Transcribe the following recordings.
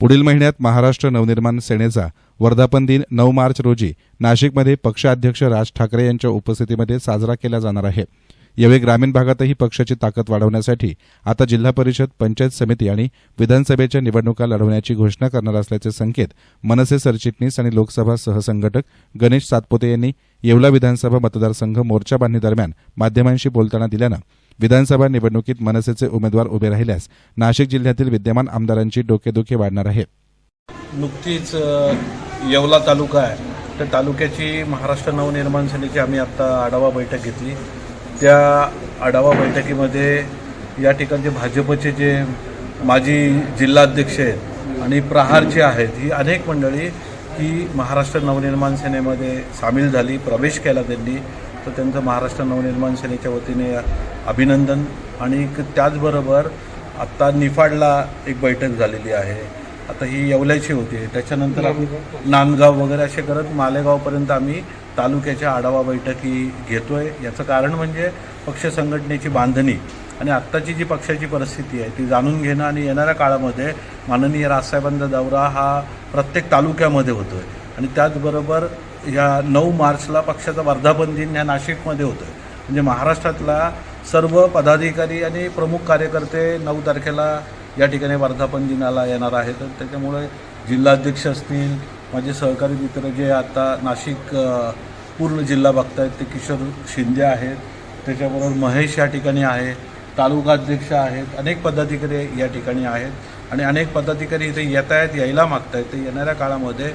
पुढील महिन्यात महाराष्ट्र नवनिर्माण सेनेचा वर्धापन दिन नऊ मार्च रोजी नाशिकमध्ये पक्षाध्यक्ष राज ठाकरे यांच्या उपस्थितीमध्ये साजरा केला जाणार आहे. यावेळी ग्रामीण भागातही पक्षाची ताकद वाढवण्यासाठी आता जिल्हा परिषद पंचायत समिती आणि विधानसभेच्या निवडणुका लढवण्याची घोषणा करणार असल्याचे संकेत मनसे सरचिटणीस आणि लोकसभा सहसंघटक गणेश सातपुते यांनी येवला विधानसभा मतदारसंघ मोर्चा बांधणीदरम्यान माध्यमांशी बोलताना दिल्यानं विधानसभा निवडणुकीत मनसेचे उमेदवार उभे राहिल्यास नाशिक जिल्ह्यातील विद्यमान आमदारांची डोकेदुखी वाढणार आहे. नुकतीच येवला तालुका आहे. त्या तालुक्याची महाराष्ट्र नवनिर्माण सेनेची आम्ही आत्ता आढावा बैठक घेतली. त्या आढावा बैठकीमध्ये या ठिकाणचे भाजपचे जे माजी जिल्हाध्यक्ष आहेत आणि प्रहारचे आहेत ही अनेक मंडळी ही महाराष्ट्र नवनिर्माण सेनेमध्ये सामील झाली प्रवेश केला त्यांनी. तर त्यांचं महाराष्ट्र नवनिर्माण सेनेच्या वतीने अभिनंदन. आणि त्याचबरोबर आत्ता निफाडला एक बैठक झालेली आहे. आता ही येवल्याची होती. त्याच्यानंतर आम्ही नांदगाव वगैरे असे करत मालेगावपर्यंत आम्ही तालुक्याच्या आढावा बैठकी घेतोय. याचं कारण म्हणजे पक्ष संघटनेची बांधणी आणि आत्ताची जी पक्षाची परिस्थिती आहे ती जाणून घेणं आणि येणाऱ्या काळामध्ये माननीय राजसाहेबांचा दौरा हा प्रत्येक तालुक्यामध्ये होतोय. आणि त्याचबरोबर ह्या नऊ मार्चला पक्षाचा वर्धापन दिन ह्या नाशिकमध्ये होतं. म्हणजे महाराष्ट्रातला सर्व पदाधिकारी आणि प्रमुख कार्यकर्ते नऊ तारखेला या ठिकाणी वर्धापन दिनाला येणार आहेत. तर त्याच्यामुळे जिल्हाध्यक्ष असतील माझे सहकारी मित्र जे आता नाशिक पूर्ण जिल्हा बघतायत ते किशोर शिंदे आहेत. त्याच्याबरोबर महेश या ठिकाणी आहे तालुका अध्यक्ष आहेत अनेक पदाधिकारी या ठिकाणी आहेत. आणि अनेक पदाधिकारी इथे येत आहेत यायला मागतायत. ते येणाऱ्या काळामध्ये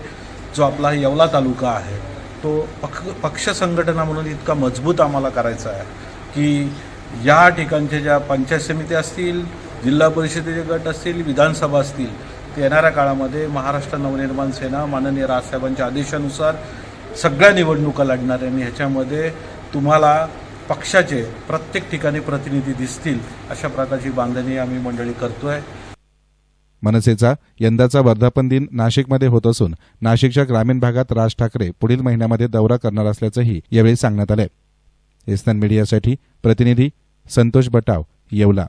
जो आपला येवला तालुका आहे तो पक्ष पक्ष संघटना म्हणून इतका मजबूत आम्हाला करायचा आहे की या ठिकाणच्या ज्या पंचायत समिती असतील जिल्हा परिषदेचे गट असतील विधानसभा असतील ते येणाऱ्या काळामध्ये महाराष्ट्र नवनिर्माण सेना माननीय राजसाहेबांच्या आदेशानुसार सगळ्या निवडणुका लढणार आहे आणि ह्याच्यामध्ये तुम्हाला पक्षाचे प्रत्येक ठिकाणी प्रतिनिधी दिसतील अशा प्रकारची बांधणी आम्ही मंडळी करतो आहे मनसेचा यंदाचा वर्धापन दिन नाशिकमध्ये होत असून नाशिकच्या ग्रामीण भागात राज ठाकरे पुढील महिन्यामध्ये दौरा करणार असल्याचंही यावेळी सांगण्यात आलं एसन मीडियासाठी प्रतिनिधी संतोष बटाव येवला.